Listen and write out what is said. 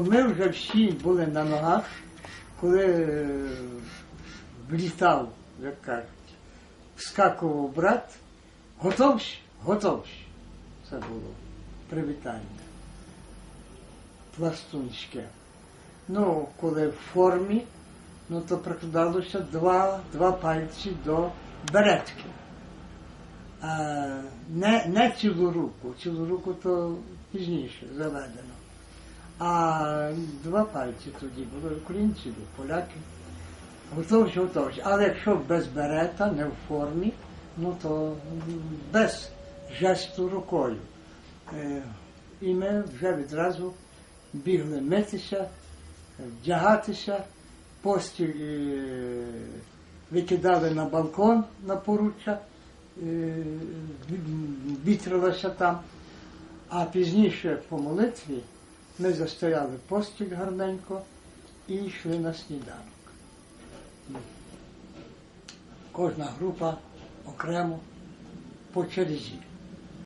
Ми вже всі були на ногах, коли е, влітав, як кажуть, вскакував брат, готовсь, готовсь. Це було привітання. Пластунське. Ну, коли в формі, ну то прикладалося два, два пальці до беретки. А не, не цілу руку, цілу руку то пізніше заведено. А два пальці тоді були українці, поляки. Готовсь, готовсь. Але якщо без берета, не в формі, ну то без жесту рукою. Е, І ми вже відразу бігли митися, вдягатися, постіль е, викидали на балкон на поруччя, е, вітрилося там. А пізніше по молитві ми застояли постіль гарненько і йшли на сніданок. Кожна група окремо по черзі.